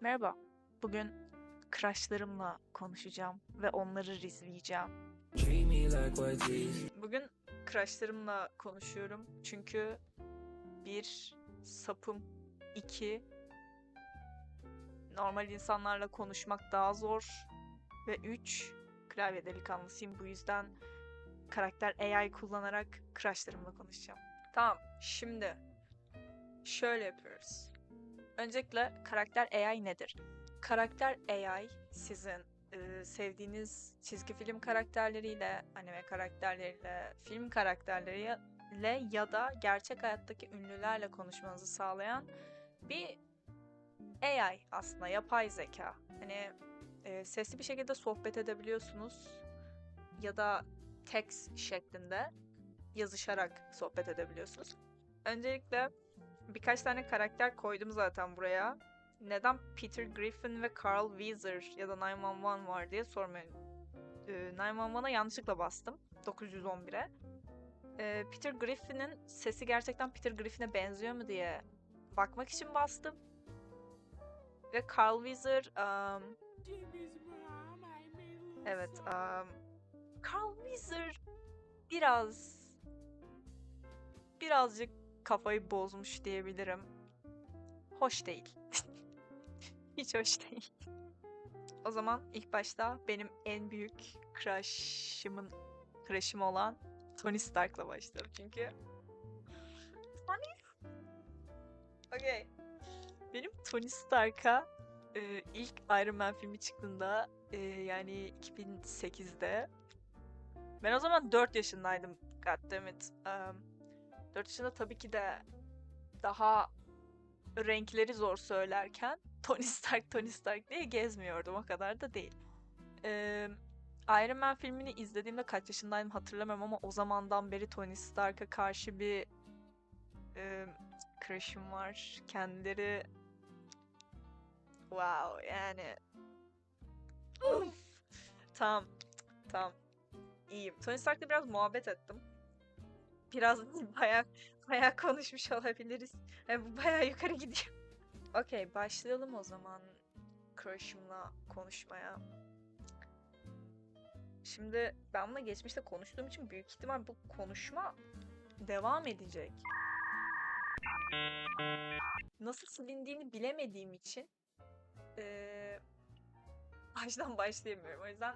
Merhaba. Bugün crushlarımla konuşacağım ve onları izleyeceğim. Treat me like white teeth. Bugün crushlarımla konuşuyorum çünkü bir sapım, iki normal insanlarla konuşmak daha zor ve üç klavye delikanlısıyım. Bu yüzden karakter AI kullanarak crushlarımla konuşacağım. Tamam, şimdi şöyle yapıyoruz. Öncelikle karakter AI nedir? Karakter AI sizin e, sevdiğiniz çizgi film karakterleriyle, anime karakterleriyle, film karakterleriyle ya da gerçek hayattaki ünlülerle konuşmanızı sağlayan bir AI aslında yapay zeka. Hani e, sesli bir şekilde sohbet edebiliyorsunuz ya da text şeklinde yazışarak sohbet edebiliyorsunuz. Öncelikle birkaç tane karakter koydum zaten buraya. Neden Peter Griffin ve Carl Weezer ya da 911 var diye sormayın. Ee, 911'a yanlışlıkla bastım. 911'e. Ee, Peter Griffin'in sesi gerçekten Peter Griffin'e benziyor mu diye bakmak için bastım. Ve Carl Weezer... um, evet. um, Carl Weezer biraz... Birazcık kafayı bozmuş diyebilirim. Hoş değil. Hiç hoş değil. O zaman ilk başta benim en büyük crush'ımın crush'ım olan Tony Stark'la başlayalım çünkü Tony Okay. Benim Tony Stark'a e, ilk Iron Man filmi çıktığında e, yani 2008'de ben o zaman 4 yaşındaydım goddammit. Um, 4 yaşında tabii ki de daha renkleri zor söylerken Tony Stark, Tony Stark diye gezmiyordum. O kadar da değil. Ee, Iron Man filmini izlediğimde kaç yaşındaydım hatırlamıyorum ama o zamandan beri Tony Stark'a karşı bir e, crush'ım var. Kendileri wow yani Uf. tamam tamam iyiyim. Tony Stark'la biraz muhabbet ettim. Biraz değil, bayağı bayağı konuşmuş olabiliriz. Yani bu bayağı yukarı gidiyor. Okey başlayalım o zaman crush'ımla konuşmaya. Şimdi ben bununla geçmişte konuştuğum için büyük ihtimal bu konuşma devam edecek. Nasıl silindiğini bilemediğim için eee baştan başlayamıyorum. O yüzden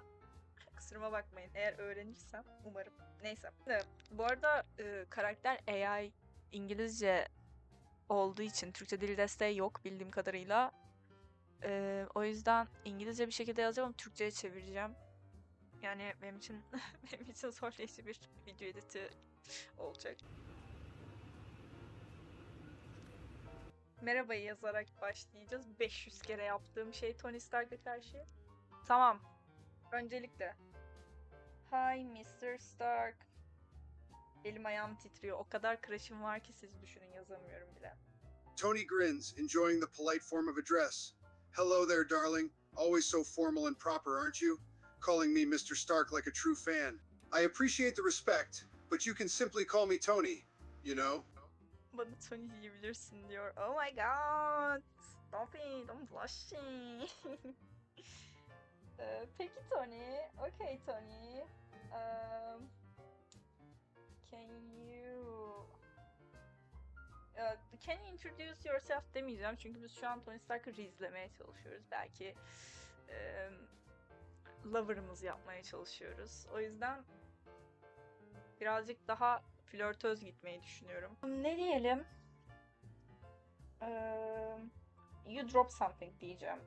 kusuruma bakmayın. Eğer öğrenirsem umarım. Neyse. Evet, bu arada e, karakter AI İngilizce olduğu için Türkçe dil desteği yok bildiğim kadarıyla. Ee, o yüzden İngilizce bir şekilde yazacağım ama Türkçe'ye çevireceğim. Yani benim için benim için zorlayıcı bir video editi olacak. Merhabayı yazarak başlayacağız. 500 kere yaptığım şey Tony Stark'a karşı. Tamam. Öncelikle. Hi Mr. Stark. Elim ayağım titriyor. O kadar crush'ım var ki siz düşünün yazamıyorum bile. Tony grins, enjoying the polite form of address. Hello there, darling. Always so formal and proper, aren't you? Calling me Mr. Stark like a true fan. I appreciate the respect, but you can simply call me Tony, you know? Bana Tony diyebilirsin diyor. Oh my god. Stop it. I'm blushing. Ee, peki Tony. Okay Tony. Um, can you... Ee, can you introduce yourself demeyeceğim çünkü biz şu an Tony Stark'ı izlemeye çalışıyoruz. Belki e, lover'ımız yapmaya çalışıyoruz. O yüzden birazcık daha flörtöz gitmeyi düşünüyorum. Ne diyelim? Ee, you drop something diyeceğim.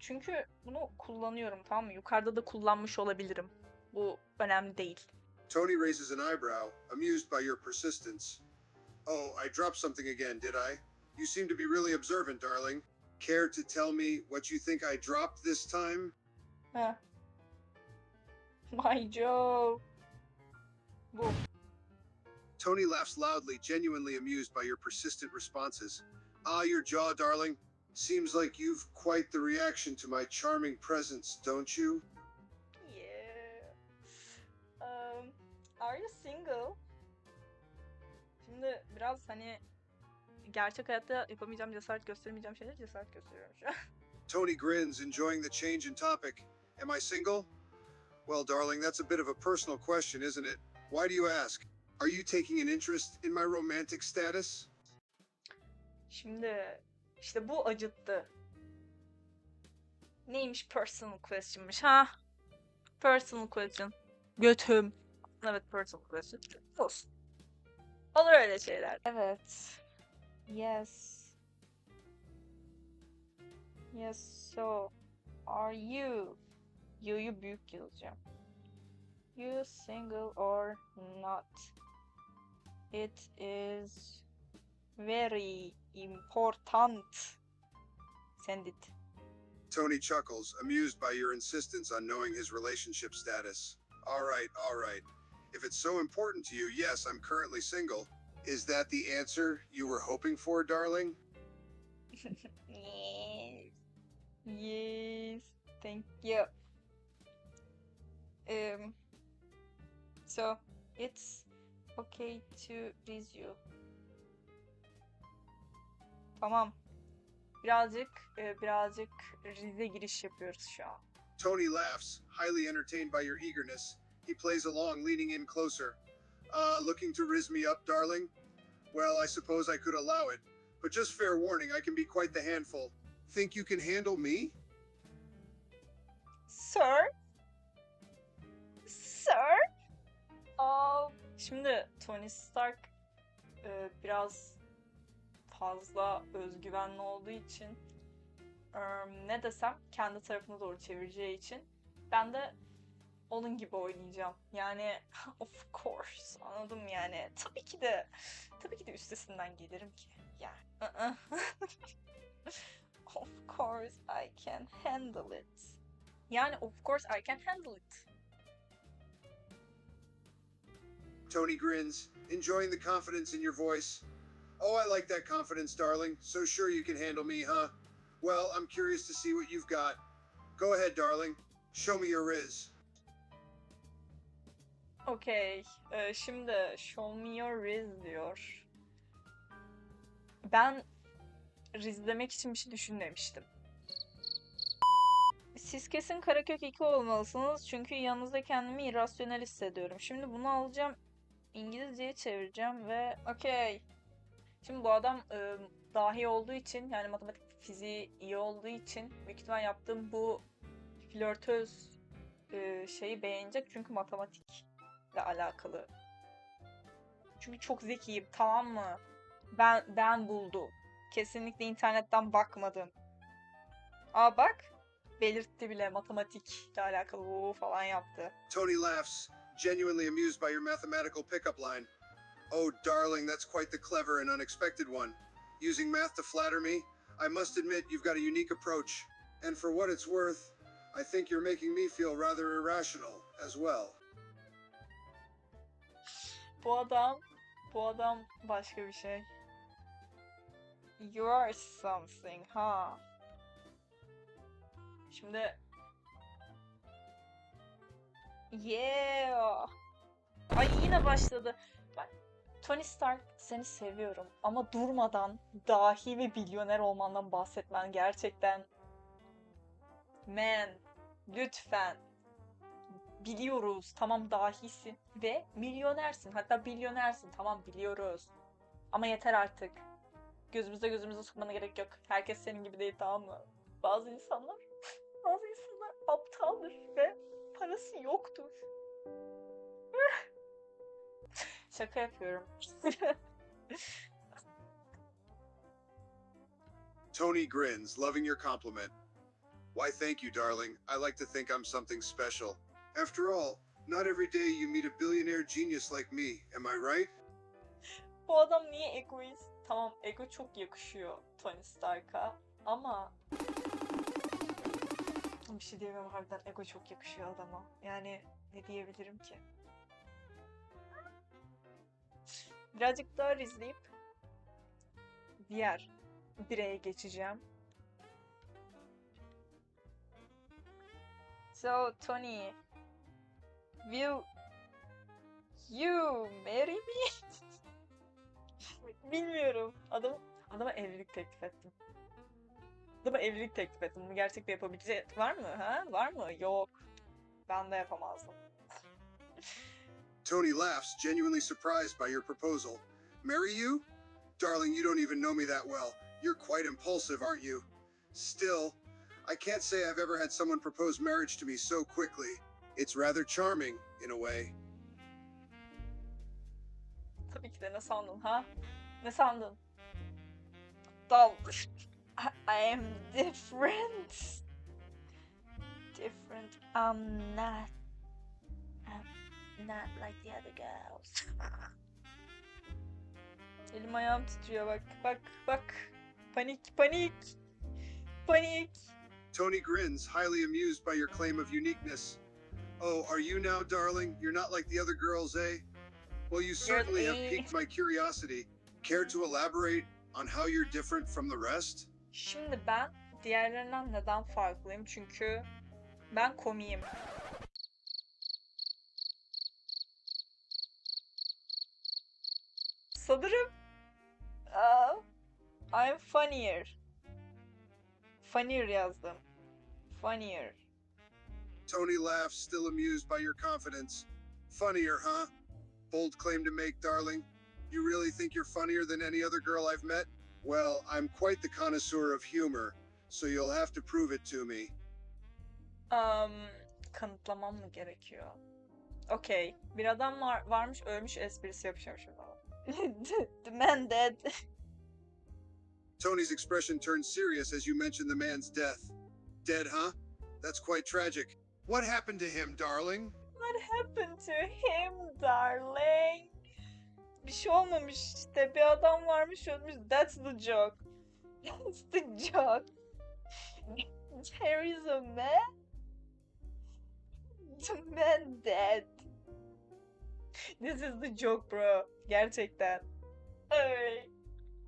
Çünkü bunu kullanıyorum tamam mı? Yukarıda da kullanmış olabilirim. Bu önemli değil. Tony raises an eyebrow, amused by your persistence. Oh, I dropped something again, did I? You seem to be really observant, darling. Care to tell me what you think I dropped this time? Heh. My joke. Bu. Tony laughs loudly, genuinely amused by your persistent responses. Ah, your jaw, darling. Seems like you've quite the reaction to my charming presence, don't you? Yeah. Um, are you single? Şimdi biraz hani gerçek hayatta yapamayacağım, cesaret gösteremeyeceğim şeyleri cesaret gösteriyorum şu an. Tony grins, enjoying the change in topic. Am I single? Well, darling, that's a bit of a personal question, isn't it? Why do you ask? Are you taking an interest in my romantic status? Şimdi işte bu acıttı. Neymiş personal question'mış ha? Personal question. Götüm. Evet personal question. Olsun. Olur öyle şeyler. Evet. Yes. Yes so. Are you? You'yu büyük yazacağım. You single or not? It is very important. Send it. Tony chuckles, amused by your insistence on knowing his relationship status. All right, all right. If it's so important to you, yes, I'm currently single. Is that the answer you were hoping for, darling? Yes. Yes. Thank you. Um. So it's okay to you. Tamam. Birazcık e, birazcık rize giriş yapıyoruz şu an. Tony laughs, highly entertained by your eagerness. He plays along, leaning in closer. Uh, looking to riz me up, darling? Well, I suppose I could allow it, but just fair warning, I can be quite the handful. Think you can handle me? Sir? Sir? Aa, şimdi Tony Stark e, biraz fazla özgüvenli olduğu için ne desem kendi tarafına doğru çevireceği için ben de onun gibi oynayacağım. Yani of course anladım yani. Tabii ki de tabii ki de üstesinden gelirim ki. Yani. ı-ı. of course I can handle it. Yani of course I can handle it. Tony grins, enjoying the confidence in your voice. Oh, I like that confidence, darling. So sure you can handle me, huh? Well, I'm curious to see what you've got. Go ahead, darling. Show me your riz. Okey. Ee, şimdi show me your riz diyor. Ben rizlemek için bir şey düşünmemiştim. Siz kesin Karakök 2 olmalısınız çünkü yanınızda kendimi irrasyonel hissediyorum. Şimdi bunu alacağım İngilizceye çevireceğim ve okey. Şimdi bu adam e, dahi olduğu için yani matematik fiziği iyi olduğu için büyük ihtimal yaptığım bu flörtöz e, şeyi beğenecek çünkü matematikle alakalı. Çünkü çok zekiyim tamam mı? Ben ben buldum. Kesinlikle internetten bakmadım. Aa bak belirtti bile matematikle alakalı falan yaptı. Tony laughs, genuinely amused by your mathematical pickup line. Oh, darling, that's quite the clever and unexpected one. Using math to flatter me, I must admit you've got a unique approach. And for what it's worth, I think you're making me feel rather irrational as well. Bu adam, bu adam başka bir şey. You are something, ha. Şimdi Yeah. Ay yine başladı. Tony Stark seni seviyorum ama durmadan dahi ve milyoner olmandan bahsetmen gerçekten Man, lütfen. Biliyoruz. Tamam dahisin ve milyonersin. Hatta milyonersin. Tamam biliyoruz. Ama yeter artık. Gözümüze gözümüze sokmana gerek yok. Herkes senin gibi değil tamam mı? Bazı insanlar, bazı insanlar aptaldır ve parası yoktur. Şaka yapıyorum. Tony grins, loving your compliment. Why, thank you, darling. I like to think I'm something special. After all, not every day you meet a billionaire genius like me, am I right? Bu adam niye egoist? Tamam ego çok yakışıyor Tony Stark'a ama bir şey diyemem harbiden ego çok yakışıyor adama. Yani ne diyebilirim ki? Birazcık daha izleyip diğer bireye geçeceğim. So Tony, will you marry me? Bilmiyorum. Adam Adama evlilik teklif ettim. Adama evlilik teklif ettim. Bunu gerçekten yapabilecek var mı? Ha? Var mı? Yok. Ben de yapamazdım. Tony laughs, genuinely surprised by your proposal. Marry you? Darling, you don't even know me that well. You're quite impulsive, aren't you? Still, I can't say I've ever had someone propose marriage to me so quickly. It's rather charming, in a way. Tabii ki de ne sandın ha? Ne sandın? Dal. I am different. Different. I'm not. Not like the other girls. Elim ayağım titriyor bak bak bak. Panik panik. Panik. Tony grins, highly amused by your claim of uniqueness. Oh, are you now, darling? You're not like the other girls, eh? Well, you certainly have piqued my curiosity. Care to elaborate on how you're different from the rest? Şimdi ben diğerlerinden neden farklıyım? Çünkü ben komiyim. Sanırım aa, I'm funnier. Funnier yazdım. Funnier. Tony laughs, still amused by your confidence. Funnier, huh? Bold claim to make, darling. You really think you're funnier than any other girl I've met? Well, I'm quite the connoisseur of humor, so you'll have to prove it to me. Um, kanıtlamam mı gerekiyor? Okey. Bir adam var, varmış ölmüş esprisi yapacağım şimdi. The man dead. Tony's expression turned serious as you mentioned the man's death. Dead, huh? That's quite tragic. What happened to him, darling? What happened to him darling? Bir şey olmamış işte. Bir adam varmış ölmüş. That's the joke. That's the joke. There is a man. The man dead. This is the joke bro. Gerçekten. Ay.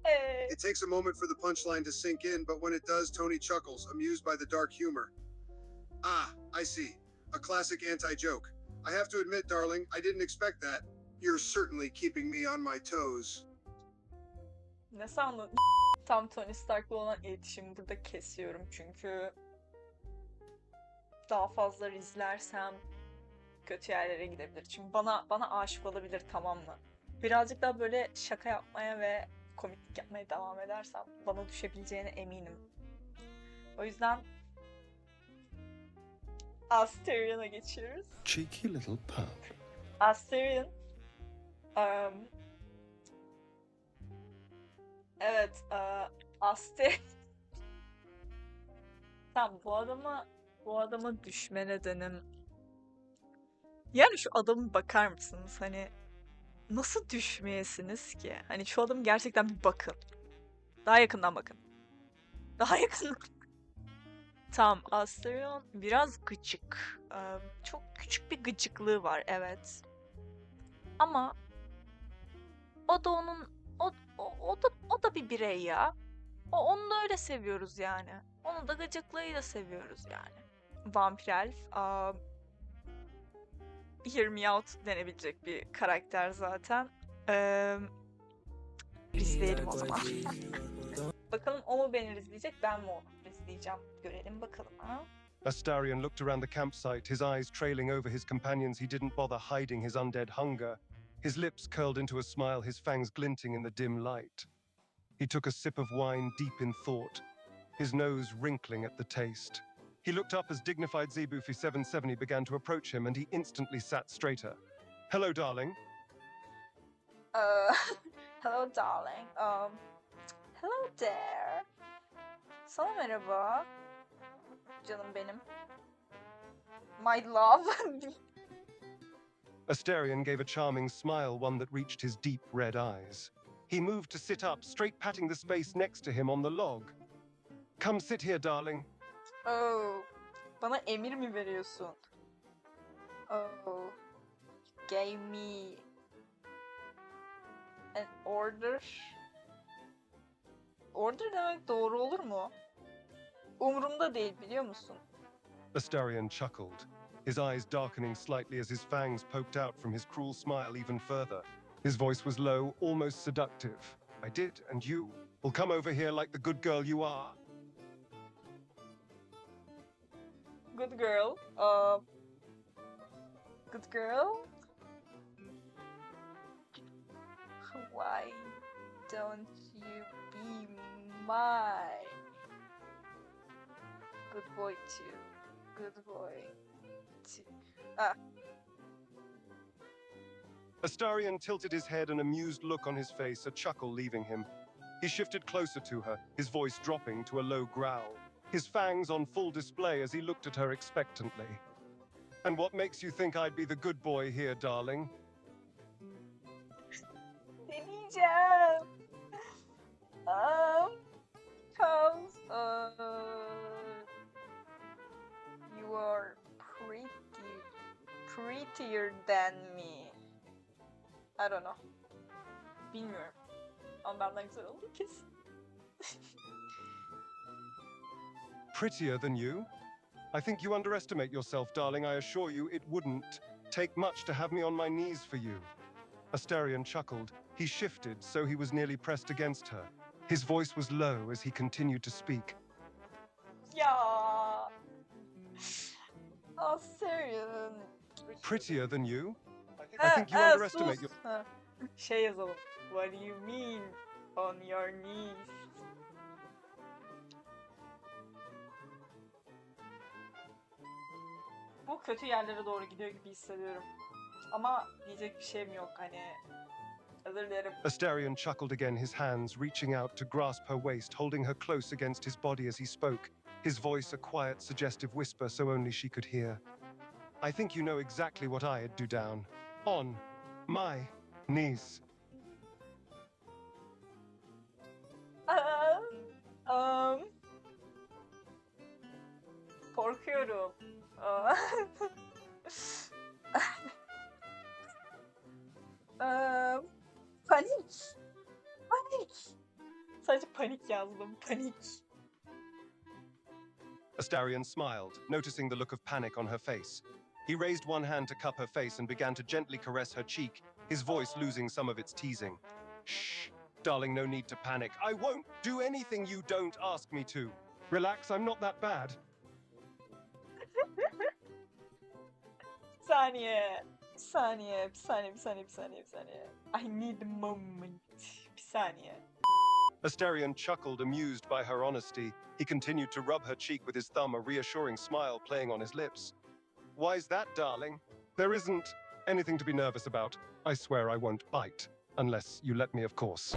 Ay. It takes a moment for the punchline to sink in, but when it does, Tony chuckles, amused by the dark humor. Ah, I see. A classic anti joke. I have to admit, darling, I didn't expect that. You're certainly keeping me on my toes. Ne sandın? Tam Tony Stark'la olan iletişimi burada kesiyorum çünkü daha fazla izlersem kötü yerlere gidebilir. Çünkü bana bana aşık olabilir tamam mı? Birazcık daha böyle şaka yapmaya ve komiklik yapmaya devam edersem bana düşebileceğine eminim. O yüzden Asterian'a geçiyoruz. Cheeky little pup. Asterion. Um, evet, uh, Aster. Tamam bu adama bu adama düşme nedenim. Yani şu adamı bakar mısınız? Hani nasıl düşmeyesiniz ki? Hani şu adamı gerçekten bir bakın. Daha yakından bakın. Daha yakından. Tamam, Asterion biraz gıcık. Ee, çok küçük bir gıcıklığı var, evet. Ama o da onun o, o, o da o da bir birey ya. O onu da öyle seviyoruz yani. Onu da gıcıklığıyla seviyoruz yani. Vampir Elf aa, Hear Me Out denebilecek bir karakter zaten. Ee, izleyelim o zaman. bakalım o mu beni izleyecek ben mi onu izleyeceğim. Görelim bakalım ha. Astarion looked around the campsite, his eyes trailing over his companions. He didn't bother hiding his undead hunger. His lips curled into a smile, his fangs glinting in the dim light. He took a sip of wine deep in thought, his nose wrinkling at the taste. He looked up as dignified Zebufi 770 began to approach him, and he instantly sat straighter. Hello, darling. Uh, hello darling. Um, hello there. Sana merhaba. Canım benim. My love. Astarion gave a charming smile, one that reached his deep red eyes. He moved to sit up, straight patting the space next to him on the log. Come sit here, darling. Oh, bana emir mi veriyorsun? Oh, gave me an order. Order demek doğru olur mu? Umurumda değil biliyor musun? Astarion chuckled, his eyes darkening slightly as his fangs poked out from his cruel smile even further. His voice was low, almost seductive. I did, and you? Well, come over here like the good girl you are. Good girl. Uh, good girl. Why don't you be my good boy too? Good boy too. Astarion tilted his head, an amused look on his face, a chuckle leaving him. He shifted closer to her, his voice dropping to a low growl, his fangs on full display as he looked at her expectantly. And what makes you think I'd be the good boy here, darling? Ne diyeceğim? Um, cause uh, you are pretty, prettier than me. I don't know. Bilmiyorum. Ama benden güzel oldu kesin. Prettier than you? I think you underestimate yourself, darling. I assure you it wouldn't take much to have me on my knees for you. Astarion chuckled. He shifted, so he was nearly pressed against her. His voice was low as he continued to speak. Yeah. Oh, Aferin. Prettier than you? I think uh, you uh, underestimate sus. your. Şey yazalım. What do you mean on your knees? Bu kötü yerlere doğru gidiyor gibi hissediyorum. Ama diyecek bir şeyim yok hani. Özür dilerim. Astarion chuckled again, his hands reaching out to grasp her waist, holding her close against his body as he spoke, his voice a quiet, suggestive whisper so only she could hear. I think you know exactly what I'd do down. On my knees. Panik. Panik. Sadece panik yazdım. Panik. Astarion smiled, noticing the look of panic on her face. He raised one hand to cup her face and began to gently caress her cheek, his voice losing some of its teasing. Shh, darling, no need to panic. I won't do anything you don't ask me to. Relax, I'm not that bad. Saniye. Saniye. Bir saniye. Bir saniye. Bir saniye. Bir saniye. I need a moment. Bir saniye. Astarion chuckled, amused by her honesty. He continued to rub her cheek with his thumb, a reassuring smile playing on his lips. Why's that, darling? There isn't anything to be nervous about. I swear I won't bite. Unless you let me, of course.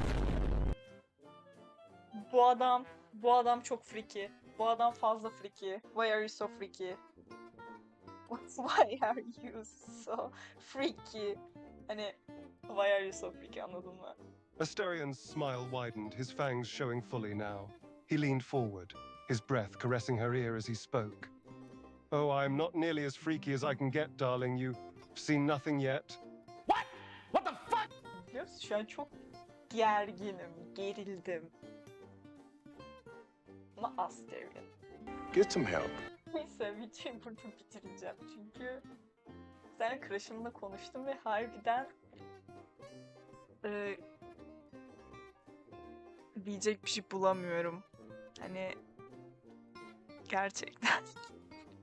Bu adam, bu adam çok freaky. Bu adam fazla freaky. Why are you so freaky? Why are you so freaky? Hani why are you so freaky anladın mı? Astarion's smile widened, his fangs showing fully now. He leaned forward, his breath caressing her ear as he spoke. Oh, I'm not nearly as freaky as I can get, darling. You've seen nothing yet. Biliyor musun? Şu an çok gerginim, gerildim. Ama Asterion. Get some help. Neyse videoyu burada bitireceğim çünkü senin crush'ımla konuştum ve harbiden eee, diyecek bir şey bulamıyorum. Hani gerçekten.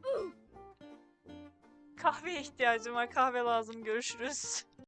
Kahveye ihtiyacım var. Kahve lazım. Görüşürüz.